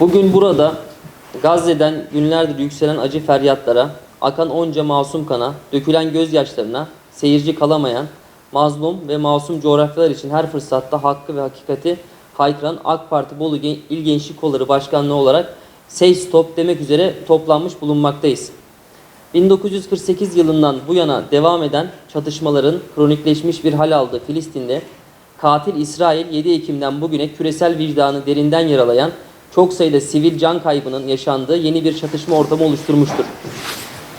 Bugün burada Gazze'den günlerdir yükselen acı feryatlara, akan onca masum kana, dökülen gözyaşlarına, seyirci kalamayan, mazlum ve masum coğrafyalar için her fırsatta hakkı ve hakikati haykıran AK Parti Bolu İl Gençlik Kolları Başkanlığı olarak Say Stop demek üzere toplanmış bulunmaktayız. 1948 yılından bu yana devam eden çatışmaların kronikleşmiş bir hal aldığı Filistin'de katil İsrail 7 Ekim'den bugüne küresel vicdanı derinden yaralayan çok sayıda sivil can kaybının yaşandığı yeni bir çatışma ortamı oluşturmuştur.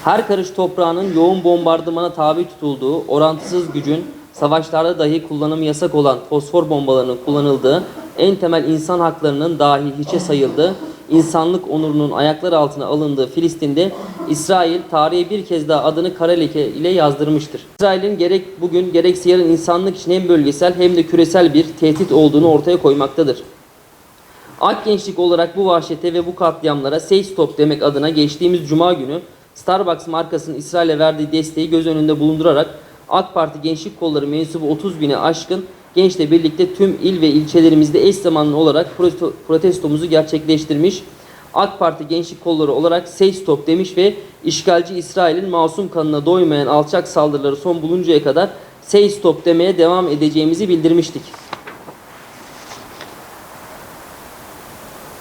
Her karış toprağının yoğun bombardımana tabi tutulduğu, orantısız gücün savaşlarda dahi kullanımı yasak olan fosfor bombalarının kullanıldığı, en temel insan haklarının dahi hiçe sayıldığı, insanlık onurunun ayaklar altına alındığı Filistin'de İsrail tarihe bir kez daha adını kara leke ile yazdırmıştır. İsrail'in gerek bugün gerekse yarın insanlık için hem bölgesel hem de küresel bir tehdit olduğunu ortaya koymaktadır. Ak Gençlik olarak bu vahşete ve bu katliamlara say stop demek adına geçtiğimiz cuma günü Starbucks markasının İsrail'e verdiği desteği göz önünde bulundurarak AK Parti Gençlik Kolları mensubu 30 bine aşkın gençle birlikte tüm il ve ilçelerimizde eş zamanlı olarak protesto- protestomuzu gerçekleştirmiş. AK Parti Gençlik Kolları olarak say stop demiş ve işgalci İsrail'in masum kanına doymayan alçak saldırıları son buluncaya kadar say stop demeye devam edeceğimizi bildirmiştik.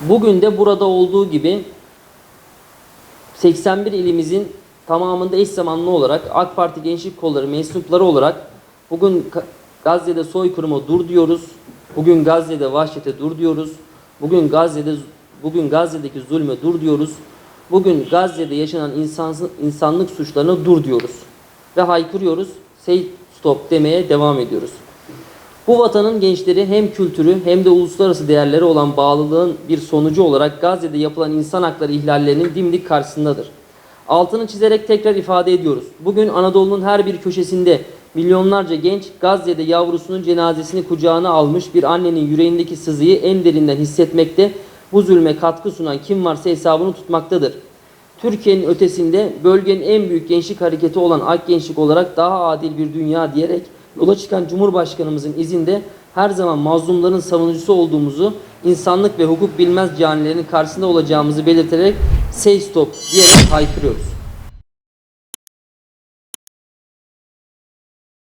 Bugün de burada olduğu gibi 81 ilimizin tamamında eş zamanlı olarak AK Parti Gençlik Kolları mensupları olarak bugün Gazze'de soykırıma dur diyoruz. Bugün Gazze'de vahşete dur diyoruz. Bugün Gazze'de bugün Gazze'deki zulme dur diyoruz. Bugün Gazze'de yaşanan insansız, insanlık suçlarına dur diyoruz. Ve haykırıyoruz. Say stop demeye devam ediyoruz. Bu vatanın gençleri hem kültürü hem de uluslararası değerleri olan bağlılığın bir sonucu olarak Gazze'de yapılan insan hakları ihlallerinin dimdik karşısındadır. Altını çizerek tekrar ifade ediyoruz. Bugün Anadolu'nun her bir köşesinde milyonlarca genç Gazze'de yavrusunun cenazesini kucağına almış bir annenin yüreğindeki sızıyı en derinden hissetmekte, bu zulme katkı sunan kim varsa hesabını tutmaktadır. Türkiye'nin ötesinde bölgenin en büyük gençlik hareketi olan Ak Gençlik olarak daha adil bir dünya diyerek yola çıkan Cumhurbaşkanımızın izinde her zaman mazlumların savunucusu olduğumuzu, insanlık ve hukuk bilmez canilerin karşısında olacağımızı belirterek say stop diyerek haykırıyoruz.